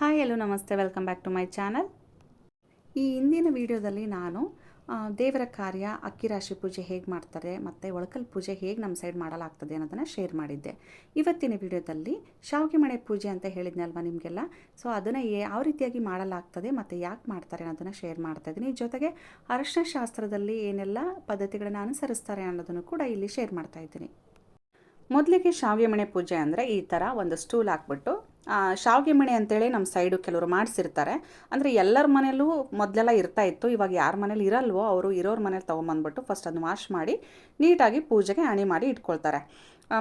Hi hello ನಮಸ್ತೆ. Welcome back to my channel ಈ ಇಂದಿನ ವಿಡಿಯೋದಲ್ಲಿ ನಾನು ದೇವರ ಕಾರ್ಯ, ಅಕ್ಕಿ ರಾಶಿ ಪೂಜೆ ಹೇಗೆ ಮಾಡ್ತಾರೆ, ಮತ್ತು ಒಳಕಲ್ ಪೂಜೆ ಹೇಗೆ ನಮ್ಮ ಸೈಡ್ ಮಾಡಲಾಗ್ತದೆ ಅನ್ನೋದನ್ನು ಶೇರ್ ಮಾಡಿದ್ದೆ. ಇವತ್ತಿನ ವಿಡಿಯೋದಲ್ಲಿ ಶಾವಿಗೆ ಮಣೆ ಪೂಜೆ ಅಂತ ಹೇಳಿದ್ನಲ್ವ ನಿಮಗೆಲ್ಲ? ಸೊ ಅದನ್ನು ಯಾವ ರೀತಿಯಾಗಿ ಮಾಡಲಾಗ್ತದೆ, ಮತ್ತು ಯಾಕೆ ಮಾಡ್ತಾರೆ ಅನ್ನೋದನ್ನು ಶೇರ್ ಮಾಡ್ತಾ ಇದ್ದೀನಿ. ಜೊತೆಗೆ ಅರಶಿನ ಶಾಸ್ತ್ರದಲ್ಲಿ ಏನೆಲ್ಲ ಪದ್ಧತಿಗಳನ್ನು ಅನುಸರಿಸ್ತಾರೆ ಅನ್ನೋದನ್ನು ಕೂಡ ಇಲ್ಲಿ ಶೇರ್ ಮಾಡ್ತಾ ಇದ್ದೀನಿ. ಮೊದಲಿಗೆ ಶಾವಿಗೆ ಮಣೆ ಪೂಜೆ ಅಂದರೆ ಈ ಥರ ಒಂದು ಸ್ಟೂಲ್ ಹಾಕ್ಬಿಟ್ಟು ಶಾವಿಗೆ ಮಣೆ ಅಂತೇಳಿ ನಮ್ಮ ಸೈಡು ಕೆಲವರು ಮಾಡಿಸಿರ್ತಾರೆ. ಅಂದರೆ ಎಲ್ಲರ ಮನೇಲೂ ಮೊದಲೆಲ್ಲ ಇರ್ತಾ ಇತ್ತು. ಇವಾಗ ಯಾರ ಮನೇಲಿ ಇರಲ್ವೋ ಅವರು ಇರೋರ ಮನೇಲಿ ತೊಗೊಂಬಂದ್ಬಿಟ್ಟು ಫಸ್ಟ್ ಅದನ್ನು ವಾಶ್ ಮಾಡಿ ನೀಟಾಗಿ ಪೂಜೆಗೆ ಅಣಿ ಮಾಡಿ ಇಟ್ಕೊಳ್ತಾರೆ.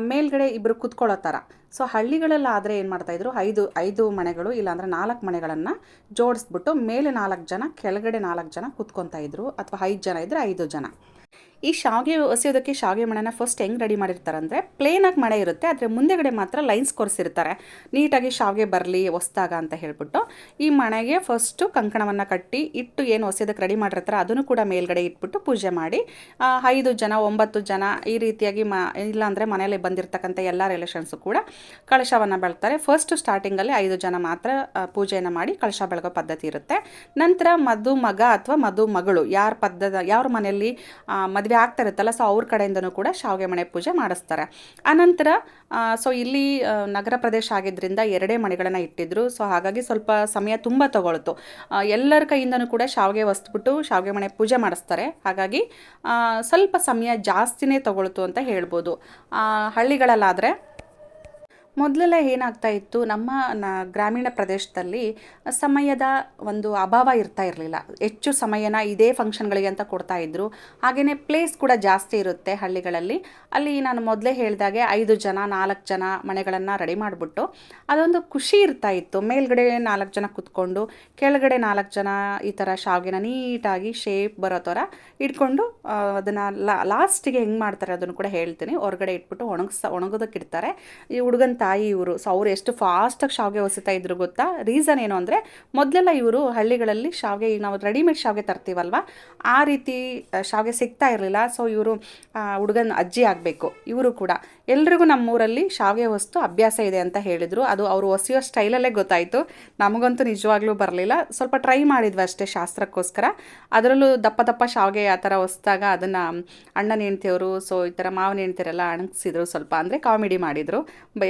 ಮೇಲ್ಗಡೆ ಇಬ್ಬರು ಕುತ್ಕೊಳ್ಳೋ ಥರ ಸೊ ಹಳ್ಳಿಗಳಲ್ಲಾದರೆ ಏನು ಮಾಡ್ತಾಯಿದ್ರು ಐದು ಐದು ಮನೆಗಳು ಇಲ್ಲಾಂದರೆ ನಾಲ್ಕು ಮನೆಗಳನ್ನು ಜೋಡಿಸ್ಬಿಟ್ಟು ಮೇಲೆ ನಾಲ್ಕು ಜನ, ಕೆಳಗಡೆ ನಾಲ್ಕು ಜನ ಕುತ್ಕೊತಾ ಇದ್ರು. ಅಥವಾ ಐದು ಜನ ಇದ್ದರೆ ಐದು ಜನ. ಈ ಶಾವಿಗೆ ಒಸೆಯೋದಕ್ಕೆ ಶಾವಿಗೆ ಮಣೆನ ಫಸ್ಟ್ ಹೆಂಗೆ ರೆಡಿ ಮಾಡಿರ್ತಾರೆ ಅಂದರೆ ಪ್ಲೇನಾಗಿ ಮಣೆ ಇರುತ್ತೆ, ಆದರೆ ಮುಂದೆಗಡೆ ಮಾತ್ರ ಲೈನ್ಸ್ ಕೊರೆಸಿರ್ತಾರೆ. ನೀಟಾಗಿ ಶಾವಿಗೆ ಬರಲಿ ಹೊಸ್ದಾಗ ಅಂತ ಹೇಳ್ಬಿಟ್ಟು ಈ ಮಣೆಗೆ ಫಸ್ಟು ಕಂಕಣವನ್ನು ಕಟ್ಟಿ ಇಟ್ಟು ಏನು ಒಸೆಯೋದಕ್ಕೆ ರೆಡಿ ಮಾಡಿರ್ತಾರೆ ಅದನ್ನು ಕೂಡ ಮೇಲ್ಗಡೆ ಇಟ್ಬಿಟ್ಟು ಪೂಜೆ ಮಾಡಿ. ಐದು ಜನ, ಒಂಬತ್ತು ಜನ ಈ ರೀತಿಯಾಗಿ ಮ, ಇಲ್ಲಾಂದರೆ ಮನೆಯಲ್ಲಿ ಬಂದಿರತಕ್ಕಂಥ ಎಲ್ಲ ರಿಲೇಷನ್ಸು ಕೂಡ ಕಳಶವನ್ನು ಬೆಳ್ತಾರೆ. ಫಸ್ಟ್ ಸ್ಟಾರ್ಟಿಂಗಲ್ಲಿ ಐದು ಜನ ಮಾತ್ರ ಪೂಜೆಯನ್ನು ಮಾಡಿ ಕಳಶ ಬೆಳಗೋ ಪದ್ಧತಿ ಇರುತ್ತೆ. ನಂತರ ಮಧು ಮಗ ಅಥವಾ ಮಧು ಮಗಳು ಯಾರ ಪದ್ಧತಿ ಯಾರ ಮನೆಯಲ್ಲಿ ಮದುವೆ ಆಗ್ತಾ ಇರುತ್ತಲ್ಲ ಸೊ ಅವ್ರ ಕಡೆಯಿಂದನೂ ಕೂಡ ಶಾವಿಗೆ ಮಣೆ ಪೂಜೆ ಮಾಡಿಸ್ತಾರೆ. ಆನಂತರ ಸೊ ಇಲ್ಲಿ ನಗರ ಪ್ರದೇಶ ಆಗಿದ್ದರಿಂದ ಎರಡೇ ಮನೆಗಳನ್ನು ಇಟ್ಟಿದ್ರು. ಸೊ ಹಾಗಾಗಿ ಸ್ವಲ್ಪ ಸಮಯ ತುಂಬ ತಗೊಳ್ತು. ಎಲ್ಲರ ಕೈಯಿಂದನೂ ಕೂಡ ಶಾವಿಗೆ ಹೊಸ್ಬಿಟ್ಟು ಶಾವಿಗೆ ಮಣೆ ಪೂಜೆ ಮಾಡಿಸ್ತಾರೆ. ಹಾಗಾಗಿ ಸ್ವಲ್ಪ ಸಮಯ ಜಾಸ್ತಿನೇ ತಗೊಳ್ತು ಅಂತ ಹೇಳ್ಬೋದು. ಹಳ್ಳಿಗಳಲ್ಲಾದರೆ ಮೊದಲೆಲ್ಲ ಏನಾಗ್ತಾ ಇತ್ತು, ನಮ್ಮ ನ ಗ್ರಾಮೀಣ ಪ್ರದೇಶದಲ್ಲಿ ಸಮಯದ ಒಂದು ಅಭಾವ ಇರ್ತಾ ಇರಲಿಲ್ಲ. ಹೆಚ್ಚು ಸಮಯನ ಇದೇ ಫಂಕ್ಷನ್ಗಳಿಗೆ ಅಂತ ಕೊಡ್ತಾ ಇದ್ರು. ಹಾಗೆಯೇ ಪ್ಲೇಸ್ ಕೂಡ ಜಾಸ್ತಿ ಇರುತ್ತೆ ಹಳ್ಳಿಗಳಲ್ಲಿ. ಅಲ್ಲಿ ನಾನು ಮೊದಲೇ ಹೇಳಿದಾಗೆ ಐದು ಜನ, ನಾಲ್ಕು ಜನ ಮನೆಗಳನ್ನು ರೆಡಿ ಮಾಡಿಬಿಟ್ಟು ಅದೊಂದು ಖುಷಿ ಇರ್ತಾ ಇತ್ತು. ಮೇಲ್ಗಡೆ ನಾಲ್ಕು ಜನ ಕೂತ್ಕೊಂಡು, ಕೆಳಗಡೆ ನಾಲ್ಕು ಜನ ಈ ಥರ ಶಾವಿಗೆನ ನೀಟಾಗಿ ಶೇಪ್ ಬರೋ ಥರ ಇಟ್ಕೊಂಡು ಅದನ್ನು ಲಾಸ್ಟಿಗೆ ಹೆಂಗೆ ಮಾಡ್ತಾರೆ ಅದನ್ನು ಕೂಡ ಹೇಳ್ತೀನಿ. ಹೊರಗಡೆ ಇಟ್ಬಿಟ್ಟು ಒಣಗಿಸ, ಒಣಗೋದಕ್ಕೆ ಇಡ್ತಾರೆ. ಈ ಹುಡುಗನ ತಾಯಿ ಇವರು. ಸೊ ಅವ್ರು ಎಷ್ಟು ಫಾಸ್ಟಾಗಿ ಶಾವಿಗೆ ಹೊಸಿತಾ ಇದ್ರು ಗೊತ್ತಾ? ರೀಸನ್ ಏನು ಅಂದರೆ, ಮೊದಲೆಲ್ಲ ಇವರು ಹಳ್ಳಿಗಳಲ್ಲಿ ಶಾವಿಗೆ, ನಾವು ರೆಡಿಮೇಡ್ ಶಾವಿಗೆ ತರ್ತೀವಲ್ವ? ಆ ರೀತಿ ಶಾವಿಗೆ ಸಿಗ್ತಾ ಇರಲಿಲ್ಲ. ಸೊ ಇವರು ಹುಡುಗನ ಅಜ್ಜಿ ಆಗಬೇಕು. ಇವರು ಕೂಡ. ಎಲ್ರಿಗೂ ನಮ್ಮೂರಲ್ಲಿ ಶಾವಿಗೆ ಹೊಸ್ತು ಅಭ್ಯಾಸ ಇದೆ ಅಂತ ಹೇಳಿದರು. ಅದು ಅವರು ಹೊಸಿಯೋ ಸ್ಟೈಲಲ್ಲೇ ಗೊತ್ತಾಯಿತು. ನಮಗಂತೂ ನಿಜವಾಗ್ಲೂ ಬರಲಿಲ್ಲ. ಸ್ವಲ್ಪ ಟ್ರೈ ಮಾಡಿದ್ವಿ ಅಷ್ಟೇ ಶಾಸ್ತ್ರಕ್ಕೋಸ್ಕರ. ಅದರಲ್ಲೂ ದಪ್ಪ ದಪ್ಪ ಶಾವಿಗೆ ಆ ಥರ ಹೊಸ್ದಾಗ ಅದನ್ನು ಅಣ್ಣನ ಹೆಂಡ್ತಿಯವರು, ಸೊ ಈ ಥರ ಮಾವನ ಹೆಂಡ್ತಿಯರೆಲ್ಲ ಅಣಗಿಸಿದ್ರು ಸ್ವಲ್ಪ. ಅಂದರೆ ಕಾಮಿಡಿ ಮಾಡಿದರು.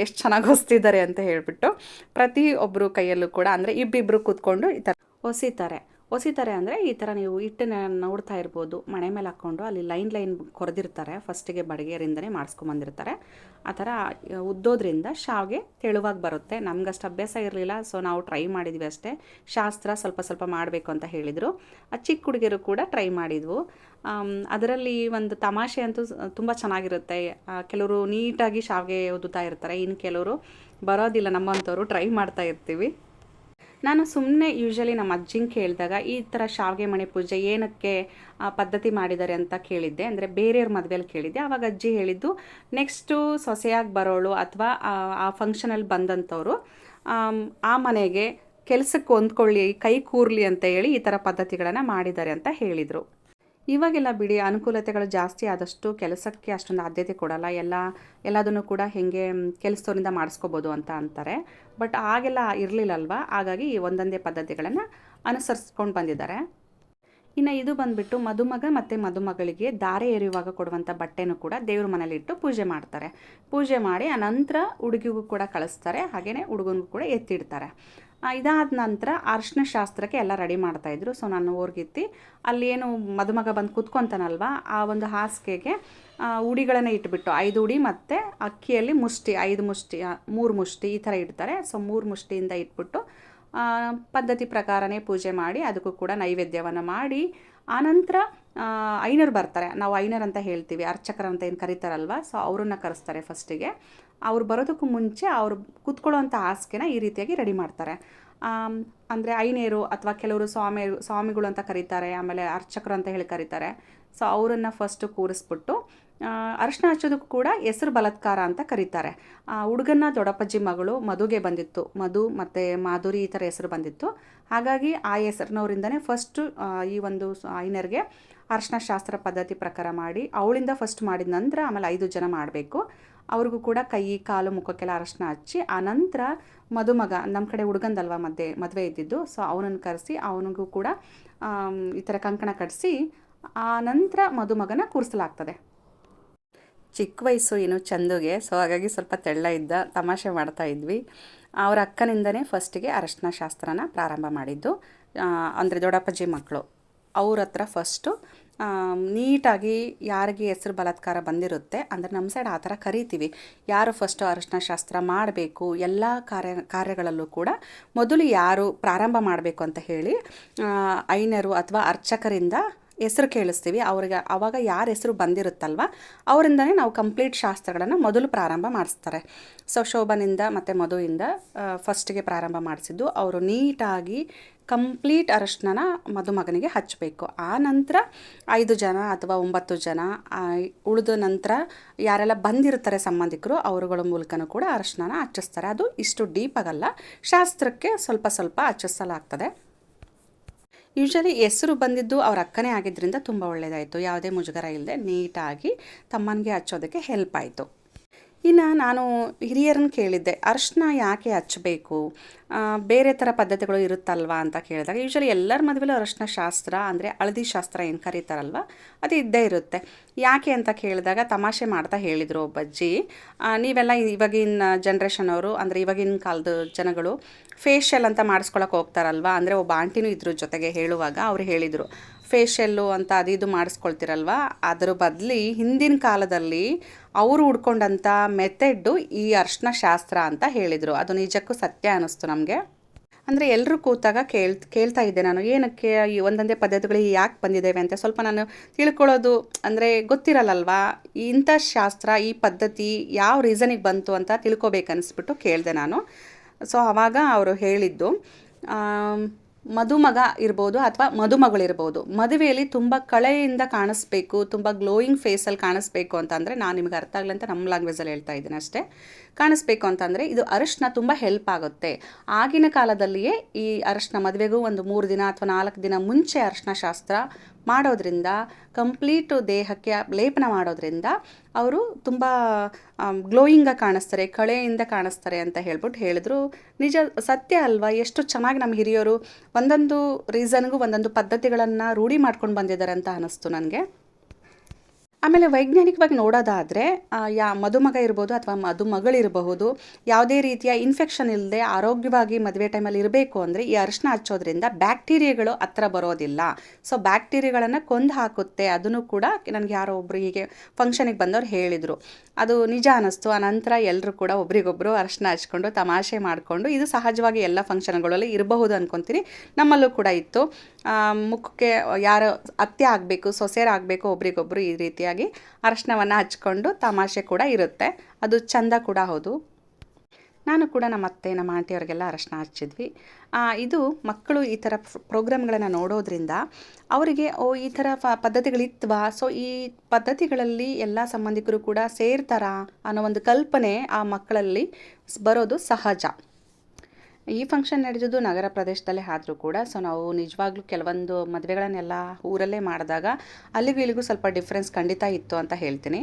ಎಷ್ಟು ಚೆನ್ನಾಗಿ ಹೊಸ್ತಿದ್ದಾರೆ ಅಂತ ಹೇಳಿಬಿಟ್ಟು ಪ್ರತಿ ಒಬ್ಬರು ಕೈಯಲ್ಲೂ ಕೂಡ, ಅಂದರೆ ಇಬ್ಬಿಬ್ಬರು ಕೂತ್ಕೊಂಡು ಈ ಥರ ಹೊಸಿತಾರೆ. ಹೊಸಿತಾರೆ ಅಂದರೆ ಈ ಥರ ನೀವು ಹಿಟ್ಟನ್ನ ನೋಡ್ತಾ ಇರ್ಬೋದು. ಮಣೆ ಮೇಲೆ ಹಾಕ್ಕೊಂಡು ಅಲ್ಲಿ ಲೈನ್ ಲೈನ್ ಕೊರೆದಿರ್ತಾರೆ. ಫಸ್ಟಿಗೆ ಬಡಗೆಯರಿಂದನೇ ಮಾಡಿಸ್ಕೊಂಬಂದಿರ್ತಾರೆ ಆ ಥರ ಉದ್ದೋದ್ರಿಂದ ಶಾವಿಗೆ ತೆಳುವಾಗಿ ಬರುತ್ತೆ. ನಮ್ಗಷ್ಟು ಅಭ್ಯಾಸ ಇರಲಿಲ್ಲ ಸೊ ನಾವು ಟ್ರೈ ಮಾಡಿದ್ವಿ ಅಷ್ಟೇ. ಶಾಸ್ತ್ರ ಸ್ವಲ್ಪ ಸ್ವಲ್ಪ ಮಾಡಬೇಕು ಅಂತ ಹೇಳಿದರು. ಆ ಚಿಕ್ಕ ಹುಡುಗಿಯರು ಕೂಡ ಟ್ರೈ ಮಾಡಿದ್ವು. ಅದರಲ್ಲಿ ಒಂದು ತಮಾಷೆ ಅಂತೂ ತುಂಬ ಚೆನ್ನಾಗಿರುತ್ತೆ. ಕೆಲವರು ನೀಟಾಗಿ ಶಾವಿಗೆ ಉದ್ದುತ್ತಾ ಇರ್ತಾರೆ. ಇನ್ನು ಕೆಲವರು ಬರೋದಿಲ್ಲ. ನಮ್ಮಂಥವ್ರು ಟ್ರೈ ಮಾಡ್ತಾ ಇರ್ತೀವಿ. ನಾನು ಸುಮ್ಮನೆ ಯೂಶ್ವಲಿ ನಮ್ಮ ಅಜ್ಜಿಂಗೆ ಕೇಳಿದಾಗ, ಈ ಥರ ಶಾವಿಗೆ ಮಣೆ ಪೂಜೆ ಏನಕ್ಕೆ ಪದ್ಧತಿ ಮಾಡಿದ್ದಾರೆ ಅಂತ ಕೇಳಿದ್ದೆ. ಅಂದರೆ ಬೇರೆಯವ್ರ ಮದುವೆಯಲ್ಲಿ ಕೇಳಿದ್ದೆ. ಆವಾಗ ಅಜ್ಜಿ ಹೇಳಿದ್ದು, ನೆಕ್ಸ್ಟು ಸೊಸೆಯಾಗಿ ಬರೋಳು ಅಥವಾ, ಆ ಫಂಕ್ಷನಲ್ಲಿ ಬಂದಂಥವ್ರು ಆ ಮನೆಗೆ ಕೆಲಸಕ್ಕೆ ಹೊಂದ್ಕೊಳ್ಳಿ, ಕೈ ಕೂರಲಿ ಅಂತ ಹೇಳಿ ಈ ಥರ ಪದ್ಧತಿಗಳನ್ನು ಮಾಡಿದ್ದಾರೆ ಅಂತ ಹೇಳಿದರು. ಇವಾಗೆಲ್ಲ ಬಿಡಿ, ಅನುಕೂಲತೆಗಳು ಜಾಸ್ತಿ ಆದಷ್ಟು ಕೆಲಸಕ್ಕೆ ಅಷ್ಟೊಂದು ಆದ್ಯತೆ ಕೊಡಲ್ಲ. ಎಲ್ಲ, ಎಲ್ಲದನ್ನು ಕೂಡ ಹೇಗೆ ಕೆಲಸದವರಿಂದ ಮಾಡಿಸ್ಕೋಬೋದು ಅಂತ ಅಂತಾರೆ. ಬಟ್ ಆಗೆಲ್ಲ ಇರಲಿಲ್ಲಲ್ವ? ಹಾಗಾಗಿ ಒಂದೊಂದೇ ಪದ್ಧತಿಗಳನ್ನು ಅನುಸರಿಸ್ಕೊಂಡು ಬಂದಿದ್ದಾರೆ. ಇನ್ನು ಇದು ಬಂದ್ಬಿಟ್ಟು ಮದುಮಗ ಮತ್ತು ಮದುಮಗಳಿಗೆ ದಾರೆ ಎರೆಯುವಾಗ ಕೊಡುವಂಥ ಬಟ್ಟೆನೂ ಕೂಡ ದೇವ್ರ ಮನೇಲಿಟ್ಟು ಪೂಜೆ ಮಾಡ್ತಾರೆ. ಪೂಜೆ ಮಾಡಿ ಅನಂತರ ಹುಡುಗಿಗೂ ಕೂಡ ಕಳಿಸ್ತಾರೆ. ಹಾಗೆಯೇ ಹುಡುಗನಿಗೂ ಕೂಡ ಎತ್ತಿಡ್ತಾರೆ. ಇದಾದ ನಂತರ ಅರ್ಶಿನ ಶಾಸ್ತ್ರಕ್ಕೆ ಎಲ್ಲ ರೆಡಿ ಮಾಡ್ತಾಯಿದ್ರು ಸೊ ನಾನು ಹೋರ್ಗಿತ್ತಿ ಅಲ್ಲಿ ಏನು ಮದುಮಗ ಬಂದು ಕುತ್ಕೊತಾನಲ್ವ, ಆ ಒಂದು ಹಾಸಿಗೆಗೆ ಉಡಿಗಳನ್ನು ಇಟ್ಬಿಟ್ಟು, ಐದು ಉಡಿ ಮತ್ತು ಅಕ್ಕಿಯಲ್ಲಿ ಮುಷ್ಟಿ, ಐದು ಮುಷ್ಟಿ ಮೂರು ಮುಷ್ಟಿ ಈ ಥರ ಇಡ್ತಾರೆ. ಸೊ ಮೂರು ಮುಷ್ಟಿಯಿಂದ ಇಟ್ಬಿಟ್ಟು ಪದ್ಧತಿ ಪ್ರಕಾರನೇ ಪೂಜೆ ಮಾಡಿ, ಅದಕ್ಕೂ ಕೂಡ ನೈವೇದ್ಯವನ್ನು ಮಾಡಿ ಆನಂತರ ಐನರ್ ಬರ್ತಾರೆ. ನಾವು ಐನರ್ ಅಂತ ಹೇಳ್ತೀವಿ, ಅರ್ಚಕರು ಅಂತ ಏನು ಕರೀತಾರಲ್ವ ಸೊ ಅವ್ರನ್ನ ಕರೆಸ್ತಾರೆ ಫಸ್ಟಿಗೆ ಅವ್ರು ಬರೋದಕ್ಕೂ ಮುಂಚೆ ಅವರು ಕೂತ್ಕೊಳ್ಳೋವಂಥ ಹಾಸಿಗೆನ ಈ ರೀತಿಯಾಗಿ ರೆಡಿ ಮಾಡ್ತಾರೆ. ಅಂದರೆ ಐನೇರು ಅಥವಾ ಕೆಲವರು ಸ್ವಾಮಿ ಸ್ವಾಮಿಗಳು ಅಂತ ಕರೀತಾರೆ ಆಮೇಲೆ ಅರ್ಚಕರು ಅಂತ ಹೇಳಿ ಕರೀತಾರೆ. ಸೊ ಅವರನ್ನು ಫಸ್ಟು ಕೂರಿಸ್ಬಿಟ್ಟು ಅರಿಶಿನ ಹಚ್ಚೋದಕ್ಕೂ ಕೂಡ ಹೆಸರು ಬಲತ್ಕಾರ ಅಂತ ಕರೀತಾರೆ. ಆ, ಹುಡುಗನ ದೊಡ್ಡಪ್ಪಜ್ಜಿ ಮಗಳು ಮಧುಗೆ ಬಂದಿತ್ತು. ಮಧು ಮತ್ತು ಮಾಧುರಿ ಈ ಥರ ಹೆಸರು ಬಂದಿತ್ತು. ಹಾಗಾಗಿ ಆ ಹೆಸರಿನವರಿಂದನೇ ಫಸ್ಟು ಈ ಒಂದು ಐನರ್ಗೆ ಅರ್ಶಿನ ಶಾಸ್ತ್ರ ಪದ್ಧತಿ ಪ್ರಕಾರ ಮಾಡಿ ಅವಳಿಂದ ಫಸ್ಟ್ ಮಾಡಿದ ನಂತರ ಆಮೇಲೆ ಐದು ಜನ ಮಾಡಬೇಕು. ಅವ್ರಿಗೂ ಕೂಡ ಕೈ, ಕಾಲು, ಮುಖಕ್ಕೆಲ್ಲ ಅರಶಿನ ಹಚ್ಚಿ ಆನಂತರ ಮದುಮಗ ನಮ್ಮ ಕಡೆ ಹುಡುಗಂದಲ್ವ ಮದ್ದೆ ಮದುವೆ ಇದ್ದಿದ್ದು ಸೊ ಅವನನ್ನು ಕರೆಸಿ, ಅವನಿಗೂ ಕೂಡ ಈ ಥರ ಕಂಕಣ ಕಟ್ಟಿಸಿ ಆ ನಂತರ ಮದುಮಗನ ಕೂರಿಸಲಾಗ್ತದೆ. ಚಿಕ್ಕ ವಯಸ್ಸು ಏನು ಚಂದುಗೆ ಸೊ ಹಾಗಾಗಿ ಸ್ವಲ್ಪ ತೆಳ್ಳ ಇದ್ದ ತಮಾಷೆ ಮಾಡ್ತಾ ಇದ್ವಿ. ಅವರ ಅಕ್ಕನಿಂದನೇ ಫಸ್ಟಿಗೆ ಅರಶಿನ ಶಾಸ್ತ್ರನ ಪ್ರಾರಂಭ ಮಾಡಿದ್ದು ಅಂದರೆ ದೊಡ್ಡಪ್ಪಾಜಿ ಮಕ್ಕಳು. ಅವ್ರ ಹತ್ರ ಫಸ್ಟು ನೀಟಾಗಿ ಯಾರಿಗೆ ಹೆಸರು ಬಲಾತ್ಕಾರ ಬಂದಿರುತ್ತೆ ಅಂದರೆ ನಮ್ಮ ಸೈಡ್ ಆ ಥರ ಕರಿತೀವಿ. ಯಾರು ಫಸ್ಟು ಅರಶಿನ ಶಾಸ್ತ್ರ ಮಾಡಬೇಕು, ಎಲ್ಲ ಕಾರ್ಯ, ಕಾರ್ಯಗಳಲ್ಲೂ ಕೂಡ ಮೊದಲು ಯಾರು ಪ್ರಾರಂಭ ಮಾಡಬೇಕು ಅಂತ ಹೇಳಿ ಐನರು ಅಥವಾ ಅರ್ಚಕರಿಂದ ಹೆಸರು ಕೇಳಿಸ್ತೀವಿ. ಅವ್ರಿಗೆ ಆವಾಗ ಯಾರ ಹೆಸರು ಬಂದಿರುತ್ತಲ್ವ, ಅವರಿಂದನೇ ನಾವು ಕಂಪ್ಲೀಟ್ ಶಾಸ್ತ್ರಗಳನ್ನು ಮೊದಲು ಪ್ರಾರಂಭ ಮಾಡಿಸ್ತಾರೆ. ಸೊ ಶೋಭನಿಂದ ಮತ್ತು ಮಧುವಿಂದ ಫಸ್ಟಿಗೆ ಪ್ರಾರಂಭ ಮಾಡಿಸಿದ್ದು ಅವರು ನೀಟಾಗಿ ಕಂಪ್ಲೀಟ್ ಅರಶಿನ ಮದುಮಗನಿಗೆ ಹಚ್ಚಬೇಕು ಆ ನಂತರ ಐದು ಜನ ಅಥವಾ ಒಂಬತ್ತು ಜನ ಉಳಿದ ನಂತರ ಯಾರೆಲ್ಲ ಬಂದಿರ್ತಾರೆ ಸಂಬಂಧಿಕರು, ಅವರುಗಳ ಮೂಲಕನೂ ಕೂಡ ಅರಶಿನ ಹಚ್ಚಿಸ್ತಾರೆ. ಅದು ಇಷ್ಟು ಡೀಪ್ ಆಗಲ್ಲ. ಶಾಸ್ತ್ರಕ್ಕೆ ಸ್ವಲ್ಪ ಸ್ವಲ್ಪ ಹಚ್ಚಿಸಲಾಗ್ತದೆ. ಯೂಶಲಿ ಹೆಸರು ಬಂದಿದ್ದು ಅವ್ರ ಅಕ್ಕನೇ ಆಗಿದ್ದರಿಂದ ತುಂಬ ಒಳ್ಳೆಯದಾಯಿತು ಯಾವುದೇ ಮುಜುಗರ ಇಲ್ಲದೆ ನೀಟಾಗಿ ತಮ್ಮನಿಗೆ ಹಚ್ಚೋದಕ್ಕೆ ಹೆಲ್ಪ್ ಆಯಿತು. ಇನ್ನು ನಾನು ಹಿರಿಯರನ್ನ ಕೇಳಿದ್ದೆ, ಅರ್ಶಿನ ಯಾಕೆ ಹಚ್ಚಬೇಕು? ಬೇರೆ ಥರ ಪದ್ಧತಿಗಳು ಇರುತ್ತಲ್ವಾ ಅಂತ ಕೇಳಿದಾಗ ಯೂಶ್ವಲಿ ಎಲ್ಲರ ಮದುವೆಲೂ ಅರಶಿನ ಶಾಸ್ತ್ರ ಅಂದರೆ ಹಳದಿ ಶಾಸ್ತ್ರ ಏನು ಕರೀತಾರಲ್ವ, ಅದು ಇದ್ದೇ ಇರುತ್ತೆ. ಯಾಕೆ ಅಂತ ಕೇಳಿದಾಗ, ತಮಾಷೆ ಮಾಡ್ತಾ ಹೇಳಿದರು ಒಬ್ಬಜ್ಜಿ ನೀವೆಲ್ಲ ಇವಾಗಿನ ಜನ್ರೇಷನ್ ಅವರು, ಅಂದರೆ ಇವಾಗಿನ ಕಾಲದ ಜನಗಳು ಫೇಶಿಯಲ್ ಅಂತ ಮಾಡಿಸ್ಕೊಳಕ್ಕೆ ಹೋಗ್ತಾರಲ್ವ, ಅಂದರೆ ಒಬ್ಬ ಆಂಟಿನೂ ಇದ್ರ ಜೊತೆಗೆ ಹೇಳುವಾಗ, ಅವ್ರು ಹೇಳಿದರು ಫೇಶಿಯಲ್ಲು ಅಂತ ಅದು ಇದು ಮಾಡಿಸ್ಕೊಳ್ತಿರಲ್ವ? ಅದರ ಬದಲಿ ಹಿಂದಿನ ಕಾಲದಲ್ಲಿ ಅವರು ಉಡ್ಕೊಂಡಂಥ ಮೆಥಡ್ಡು ಈ ಅರ್ಶನ ಶಾಸ್ತ್ರ ಅಂತ ಹೇಳಿದರು. ಅದು ನಿಜಕ್ಕೂ ಸತ್ಯ ಅನ್ನಿಸ್ತು ನಮಗೆ. ಅಂದರೆ ಎಲ್ಲರೂ ಕೂತಾಗ ಕೇಳ್, ಕೇಳ್ತಾ ಇದ್ದೆ ನಾನು, ಏನಕ್ಕೆ ಈ ಒಂದೊಂದೇ ಪದ್ಧತಿಗಳು ಯಾಕೆ ಬಂದಿದ್ದೇವೆ ಅಂತ ಸ್ವಲ್ಪ ನಾನು ತಿಳ್ಕೊಳ್ಳೋದು ಅಂದರೆ ಗೊತ್ತಿರಲ್ಲಲ್ವಾ? ಇಂಥ ಶಾಸ್ತ್ರ, ಈ ಪದ್ಧತಿ ಯಾವ ರೀಸನಿಗೆ ಬಂತು ಅಂತ ತಿಳ್ಕೊಬೇಕನ್ನಿಸ್ಬಿಟ್ಟು ಕೇಳಿದೆ ನಾನು. ಸೊ ಆವಾಗ ಅವರು ಹೇಳಿದ್ದು ಮದುಮಗ ಇರ್ಬೋದು ಅಥವಾ ಮದುಮಗಳಿರ್ಬೋದು. ಮದುವೆಯಲ್ಲಿ ತುಂಬ ಕಳೆಯಿಂದ ಕಾಣಿಸ್ಬೇಕು, ತುಂಬ ಗ್ಲೋಯಿಂಗ್ ಫೇಸಲ್ಲಿ ಕಾಣಿಸ್ಬೇಕು ಅಂತಂದರೆ ನಾನು ನಿಮಗೆ ಅರ್ಥ ಆಗಲಿ ಅಂತ ನಮ್ಮ ಲ್ಯಾಂಗ್ವೇಜಲ್ಲಿ ಹೇಳ್ತಾ ಇದ್ದೀನಿ ಅಷ್ಟೇ. ಕಾಣಿಸ್ಬೇಕು ಅಂತಂದರೆ ಇದು ಅರಶಿನ ತುಂಬ ಹೆಲ್ಪ್ ಆಗುತ್ತೆ. ಆಗಿನ ಕಾಲದಲ್ಲಿಯೇ ಈ ಅರಶಿನ ಮದುವೆಗೂ ಒಂದು ಮೂರು ದಿನ ಅಥವಾ ನಾಲ್ಕು ದಿನ ಮುಂಚೆ ಅರಶಿನ ಶಾಸ್ತ್ರ ಮಾಡೋದ್ರಿಂದ ಕಂಪ್ಲೀಟು ದೇಹಕ್ಕೆ ಲೇಪನ ಮಾಡೋದ್ರಿಂದ ಅವರು ತುಂಬ ಗ್ಲೋಯಿಂಗಾಗಿ ಕಾಣಿಸ್ತಾರೆ, ಕಳೆಯಿಂದ ಕಾಣಿಸ್ತಾರೆ ಅಂತ ಹೇಳ್ಬಿಟ್ಟು ಹೇಳಿದ್ರು. ನಿಜ, ಸತ್ಯ ಅಲ್ವಾ? ಎಷ್ಟು ಚೆನ್ನಾಗಿ ನಮ್ಮ ಹಿರಿಯರು ಒಂದೊಂದು ರೀಸನ್ಗೂ ಒಂದೊಂದು ಪದ್ಧತಿಗಳನ್ನು ರೂಢಿ ಮಾಡ್ಕೊಂಡು ಬಂದಿದ್ದಾರೆ ಅಂತ ಅನ್ನಿಸ್ತು ನನಗೆ. ಆಮೇಲೆ ವೈಜ್ಞಾನಿಕವಾಗಿ ನೋಡೋದಾದರೆ ಯಾ, ಮದುಮಗ ಇರ್ಬೋದು ಅಥವಾ ಮದುಮಗಳಿರಬಹುದು ಯಾವುದೇ ರೀತಿಯ ಇನ್ಫೆಕ್ಷನ್ ಇಲ್ಲದೆ ಆರೋಗ್ಯವಾಗಿ ಮದುವೆ ಟೈಮಲ್ಲಿ ಇರಬೇಕು ಅಂದರೆ ಈ ಅರಿಶಿನ ಹಚ್ಚೋದ್ರಿಂದ ಬ್ಯಾಕ್ಟೀರಿಯಾಗಳು ಹತ್ರ ಬರೋದಿಲ್ಲ. ಸೊ ಬ್ಯಾಕ್ಟೀರಿಯಾಗಳನ್ನು ಕೊಂದು ಹಾಕುತ್ತೆ. ಅದನ್ನು ಕೂಡ ನನಗೆ ಯಾರೋ ಒಬ್ಬರು ಹೀಗೆ ಫಂಕ್ಷನಿಗೆ ಬಂದವ್ರು ಹೇಳಿದರು. ಅದು ನಿಜ ಅನ್ನಿಸ್ತು ಆನಂತರ ಎಲ್ಲರೂ ಕೂಡ ಒಬ್ರಿಗೊಬ್ಬರು ಅರಿಶಿನ ಹಚ್ಕೊಂಡು ತಮಾಷೆ ಮಾಡಿಕೊಂಡು ಇದು ಸಹಜವಾಗಿ ಎಲ್ಲ ಫಂಕ್ಷನ್ಗಳಲ್ಲಿ ಇರಬಹುದು ಅನ್ಕೊತೀನಿ. ನಮ್ಮಲ್ಲೂ ಕೂಡ ಇತ್ತು. ಮುಖಕ್ಕೆ ಯಾರು ಅತ್ತೆ ಆಗಬೇಕು ಸೊಸೆಯರಾಗಬೇಕು ಒಬ್ರಿಗೊಬ್ಬರು ಈ ರೀತಿಯಾಗಿ ಅರಶಿನವನ್ನು ಹಚ್ಕೊಂಡು ತಮಾಷೆ ಕೂಡ ಇರುತ್ತೆ. ಅದು ಚಂದ ಕೂಡ ಹೌದು. ನಾನು ಕೂಡ ನಮ್ಮ ಅತ್ತೆ, ನಮ್ಮ ಆಂಟಿಯವ್ರಿಗೆಲ್ಲ ಅರಶಿನ ಹಚ್ಚಿದ್ವಿ. ಇದು ಮಕ್ಕಳು ಈ ಥರ ಪ್ರೋಗ್ರಾಮ್ಗಳನ್ನು ನೋಡೋದ್ರಿಂದ ಅವರಿಗೆ, ಓ, ಈ ಥರ ಪದ್ಧತಿಗಳಿತ್ವಾ? ಸೊ, ಈ ಪದ್ಧತಿಗಳಲ್ಲಿ ಎಲ್ಲ ಸಂಬಂಧಿಕರು ಕೂಡ ಸೇರ್ತಾರಾ ಅನ್ನೋ ಒಂದು ಕಲ್ಪನೆ ಆ ಮಕ್ಕಳಲ್ಲಿ ಬರೋದು ಸಹಜ. ಈ ಫಂಕ್ಷನ್ ನಡೆದಿದ್ದು ನಗರ ಪ್ರದೇಶದಲ್ಲೇ ಆದರೂ ಕೂಡ. ಸೊ ನಾವು ನಿಜವಾಗ್ಲೂ ಕೆಲವೊಂದು ಮದುವೆಗಳನ್ನೆಲ್ಲ ಊರಲ್ಲೇ ಮಾಡಿದಾಗ ಅಲ್ಲಿಗೂ ಇಲ್ಲಿಗೂ ಸ್ವಲ್ಪ ಡಿಫ್ರೆನ್ಸ್ ಖಂಡಿತ ಇತ್ತು ಅಂತ ಹೇಳ್ತೀನಿ.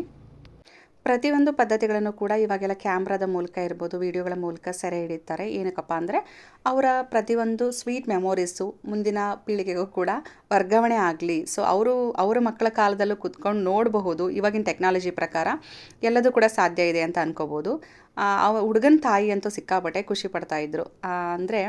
ಪ್ರತಿಯೊಂದು ಪದ್ಧತಿಗಳನ್ನು ಕೂಡ ಇವಾಗೆಲ್ಲ ಕ್ಯಾಮ್ರಾದ ಮೂಲಕ ಇರ್ಬೋದು, ವಿಡಿಯೋಗಳ ಮೂಲಕ ಸೆರೆ ಹಿಡಿತಾರೆ. ಏನಕ್ಕಪ್ಪ ಅಂದರೆ, ಅವರ ಪ್ರತಿಯೊಂದು ಸ್ವೀಟ್ ಮೆಮೊರೀಸು ಮುಂದಿನ ಪೀಳಿಗೆಗೂ ಕೂಡ ವರ್ಗಾವಣೆ ಆಗಲಿ. ಸೊ ಅವರು, ಅವರ ಮಕ್ಕಳ ಕಾಲದಲ್ಲೂ ಕುತ್ಕೊಂಡು ನೋಡಬಹುದು ಇವಾಗಿನ ಟೆಕ್ನಾಲಜಿ ಪ್ರಕಾರ. ಎಲ್ಲದೂ ಕೂಡ ಸಾಧ್ಯ ಇದೆ ಅಂತ ಅನ್ಕೋಬೋದು. ಅವ ಹುಡುಗನ ತಾಯಿ ಅಂತೂ ಸಿಕ್ಕಾಪಟ್ಟೆ ಖುಷಿ ಪಡ್ತಾ ಇದ್ರು. ಅಂದರೆ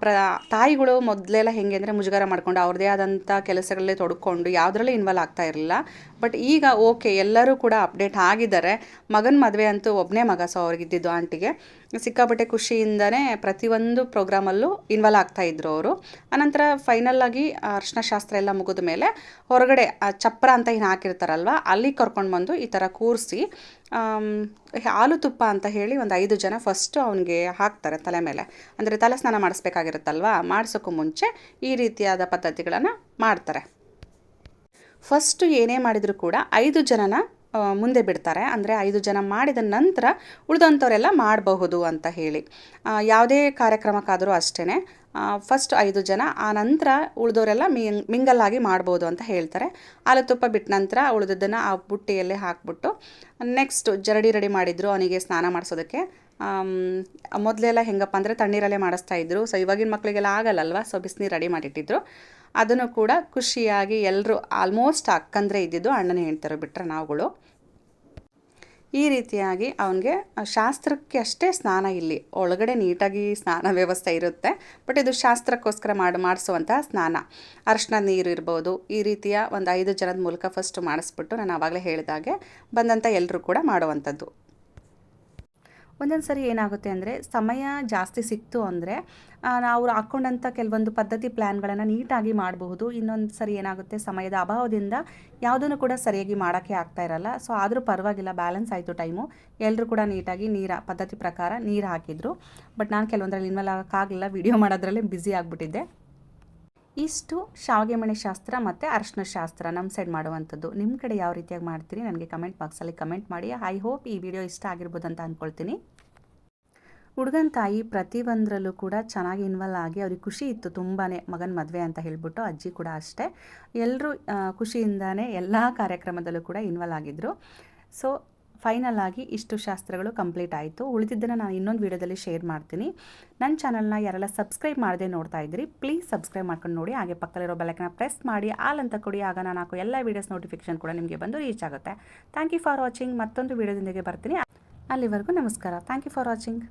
ಪ್ರ, ತಾಯಿಗಳು ಮೊದಲೆಲ್ಲ ಹೆಂಗೆ ಅಂದರೆ ಮುಜುಗರ ಮಾಡ್ಕೊಂಡು ಅವ್ರದ್ದೇ ಆದಂಥ ಕೆಲಸಗಳಲ್ಲೇ ತೊಡ್ಕೊಂಡು ಯಾವುದರಲ್ಲೂ ಇನ್ವಾಲ್ವ್ ಆಗ್ತಾ ಇರಲಿಲ್ಲ. ಬಟ್ ಈಗ ಓಕೆ ಎಲ್ಲರೂ ಕೂಡ ಅಪ್ಡೇಟ್ ಆಗಿದ್ದಾರೆ. ಮಗನ ಮದುವೆ ಅಂತೂ ಒಬ್ಬನೇ ಮಗ ಸೊ ಅವ್ರಿಗಿದ್ದಿದ್ದು ಆಂಟಿಗೆ. ಸಿಕ್ಕಾಪಟ್ಟೆ ಖುಷಿಯಿಂದನೇ ಪ್ರತಿಯೊಂದು ಪ್ರೋಗ್ರಾಮಲ್ಲೂ ಇನ್ವಾಲ್ವ್ ಆಗ್ತಾ ಇದ್ರು ಅವರು. ಆನಂತರ ಫೈನಲ್ ಆಗಿ ಆ ಅರ್ಶಿನ ಶಾಸ್ತ್ರ ಎಲ್ಲ ಮುಗಿದ ಮೇಲೆ ಹೊರಗಡೆ, ಆ ಚಪ್ರ ಅಂತ ಏನು ಹಾಕಿರ್ತಾರಲ್ವ, ಅಲ್ಲಿ ಕರ್ಕೊಂಡು ಬಂದು ಈ ಥರ ಕೂರಿಸಿ ಹಾಲು ತುಪ್ಪ ಅಂತ ಹೇಳಿ ಒಂದು ಐದು ಜನ ಫಸ್ಟು ಅವನಿಗೆ ಹಾಕ್ತಾರೆ ತಲೆ ಮೇಲೆ. ಅಂದರೆ ತಲೆ ಸ್ನಾನ ಮಾಡಿಸ್ಬೇಕಾಗಿರುತ್ತಲ್ವ ಮಾಡಿಸೋಕ್ಕೂ ಮುಂಚೆ ಈ ರೀತಿಯಾದ ಪದ್ಧತಿಗಳನ್ನು ಮಾಡ್ತಾರೆ. ಫಸ್ಟು ಏನೇ ಮಾಡಿದರೂ ಕೂಡ ಐದು ಜನನ ಮುಂದೆ ಬಿಡ್ತಾರೆ. ಅಂದರೆ ಐದು ಜನ ಮಾಡಿದ ನಂತರ ಉಳಿದಂಥವರೆಲ್ಲ ಮಾಡಬಹುದು ಅಂತ ಹೇಳಿ. ಯಾವುದೇ ಕಾರ್ಯಕ್ರಮಕ್ಕಾದರೂ ಅಷ್ಟೇ ಫಸ್ಟ್ ಐದು ಜನ, ಆ ನಂತರ ಉಳಿದವರೆಲ್ಲ ಮಿಂಗ್, ಮಿಂಗಲ್ ಆಗಿ ಮಾಡ್ಬೋದು ಅಂತ ಹೇಳ್ತಾರೆ. ಹಾಲು ತುಪ್ಪ ಬಿಟ್ಟ ನಂತರ ಉಳಿದದ್ದನ್ನು ಆ ಬುಟ್ಟಿಯಲ್ಲೇ ಹಾಕ್ಬಿಟ್ಟು ನೆಕ್ಸ್ಟ್ ಜರಡಿ ರೆಡಿ ಮಾಡಿದ್ರು ಅವನಿಗೆ ಸ್ನಾನ ಮಾಡಿಸೋದಕ್ಕೆ. ಮೊದಲೆಲ್ಲ ಹೆಂಗಪ್ಪ ಅಂದರೆ ತಣ್ಣೀರಲ್ಲೇ ಮಾಡಿಸ್ತಾ ಇದ್ರು. ಸೊ ಇವಾಗಿನ ಮಕ್ಕಳಿಗೆಲ್ಲ ಆಗಲ್ಲಲ್ವ? ಸೊ ಬಿಸಿನೀರು ರೆಡಿ ಮಾಡಿಟ್ಟಿದ್ರು. ಅದನ್ನು ಕೂಡ ಖುಷಿಯಾಗಿ ಎಲ್ಲರೂ ಆಲ್ಮೋಸ್ಟ್ ಅಕ್ಕಂದ್ರೆ ಇದ್ದಿದ್ದು ಅಣ್ಣನ ಹೇಳ್ತಾರೆ ಬಿಟ್ಟರೆ ನಾವುಗಳು. ಈ ರೀತಿಯಾಗಿ ಅವನಿಗೆ ಶಾಸ್ತ್ರಕ್ಕೆ ಅಷ್ಟೇ ಸ್ನಾನ ಇಲ್ಲಿ. ಒಳಗಡೆ ನೀಟಾಗಿ ಸ್ನಾನ ವ್ಯವಸ್ಥೆ ಇರುತ್ತೆ, ಬಟ್ ಇದು ಶಾಸ್ತ್ರಕ್ಕೋಸ್ಕರ ಮಾಡಿ ಮಾಡಿಸುವಂತಹ ಸ್ನಾನ. ಅರಶಿನ ನೀರು ಇರ್ಬೋದು, ಈ ರೀತಿಯ ಒಂದು ಐದು ಜನದ ಮೂಲಕ ಫಸ್ಟ್ ಮಾಡಿಸ್ಬಿಟ್ಟು ನಾನು ಆವಾಗಲೇ ಹೇಳಿದಾಗೆ ಬಂದಂಥ ಎಲ್ಲರೂ ಕೂಡ ಮಾಡುವಂಥದ್ದು. ಒಂದೊಂದು ಸರಿ ಏನಾಗುತ್ತೆ ಅಂದರೆ ಸಮಯ ಜಾಸ್ತಿ ಸಿಕ್ತು ಅಂದರೆ ನಾವು ಹಾಕ್ಕೊಂಡಂಥ ಕೆಲವೊಂದು ಪದ್ಧತಿ ಪ್ಲ್ಯಾನ್ಗಳನ್ನು ನೀಟಾಗಿ ಮಾಡಬಹುದು. ಇನ್ನೊಂದು ಸರಿ ಏನಾಗುತ್ತೆ, ಸಮಯದ ಅಭಾವದಿಂದ ಯಾವುದನ್ನು ಕೂಡ ಸರಿಯಾಗಿ ಮಾಡೋಕ್ಕೆ ಆಗ್ತಾ ಇರಲ್ಲ. ಸೊ ಆದರೂ ಪರವಾಗಿಲ್ಲ, ಬ್ಯಾಲೆನ್ಸ್ ಆಯಿತು ಟೈಮು. ಎಲ್ಲರೂ ಕೂಡ ನೀಟಾಗಿ ನೀರ, ಪದ್ಧತಿ ಪ್ರಕಾರ ನೀರು ಹಾಕಿದರು. ಬಟ್ ನಾನು ಕೆಲವೊಂದರಲ್ಲಿ ಇನ್ವಾಲ್ವ್ ಆಗೋಕ್ಕಾಗಲಿಲ್ಲ, ವಿಡಿಯೋ ಮಾಡೋದ್ರಲ್ಲೇ ಬ್ಯುಸಿ ಆಗಿಬಿಟ್ಟಿದ್ದೆ. ಇಷ್ಟು ಶಾವಿಗೆ ಮಣೆ ಶಾಸ್ತ್ರ ಮತ್ತು ಅರಶಿನ ಶಾಸ್ತ್ರ ನಮ್ಮ ಸೈಡ್ ಮಾಡುವಂಥದ್ದು. ನಿಮ್ಮ ಕಡೆ ಯಾವ ರೀತಿಯಾಗಿ ಮಾಡ್ತೀರಿ? ನನಗೆ ಕಮೆಂಟ್ ಬಾಕ್ಸಲ್ಲಿ ಕಮೆಂಟ್ ಮಾಡಿ. ಐ ಹೋಪ್ ಈ ವಿಡಿಯೋ ಇಷ್ಟ ಆಗಿರ್ಬೋದು ಅಂತ ಅಂದ್ಕೊಳ್ತೀನಿ ಹುಡುಗನ ತಾಯಿ ಪ್ರತಿಯೊಂದರಲ್ಲೂ ಕೂಡ ಚೆನ್ನಾಗಿ ಇನ್ವಾಲ್ವ್ ಆಗಿ ಅವ್ರಿಗೆ ಖುಷಿ ಇತ್ತು ತುಂಬಾ ಮಗನ ಮದುವೆ ಅಂತ ಹೇಳ್ಬಿಟ್ಟು ಅಜ್ಜಿ ಕೂಡ ಅಷ್ಟೇ. ಎಲ್ಲರೂ ಖುಷಿಯಿಂದಾನೇ ಎಲ್ಲ ಕಾರ್ಯಕ್ರಮದಲ್ಲೂ ಕೂಡ ಇನ್ವಾಲ್ವ್ ಆಗಿದ್ದರು ಸೊ ಫೈನಲ್ ಆಗಿ ಇಷ್ಟು ಶಾಸ್ತ್ರಗಳು ಕಂಪ್ಲೀಟ್ ಆಯಿತು. ಉಳಿದಿದ್ದನ್ನು ನಾನು ಇನ್ನೊಂದು ವೀಡಿಯೋದಲ್ಲಿ ಶೇರ್ ಮಾಡ್ತೀನಿ. ನನ್ನ ಚಾನಲ್ನ ಯಾರೆಲ್ಲ ಸಬ್ಸ್ಕ್ರೈಬ್ ಮಾಡದೆ ನೋಡ್ತಾ ಇದ್ದೀರಿ ಪ್ಲೀಸ್ ಸಬ್ಸ್ಕ್ರೈಬ್ ಮಾಡ್ಕೊಂಡು ನೋಡಿ. ಹಾಗೆ ಪಕ್ಕದಲ್ಲಿರೋ ಬೆಲಕನ್ನ ಪ್ರೆಸ್ ಮಾಡಿ ಆಲ್ ಅಂತ ಕೊಡಿ. ಆಗ ನಾನು ಹಾಕೋ ಎಲ್ಲ ವೀಡಿಯೋಸ್ ನೋಟಿಫಿಕೇಶನ್ ಕೂಡ ನಿಮಗೆ ಬಂದು ರೀಚ್ ಆಗುತ್ತೆ. ಥ್ಯಾಂಕ್ ಯು ಫಾರ್ ವಾಚಿಂಗ್ ಮತ್ತೊಂದು ವೀಡಿಯೋದೊಂದಿಗೆ ಬರ್ತೀನಿ. ಅಲ್ಲಿವರೆಗೂ ನಮಸ್ಕಾರ. Thank you for watching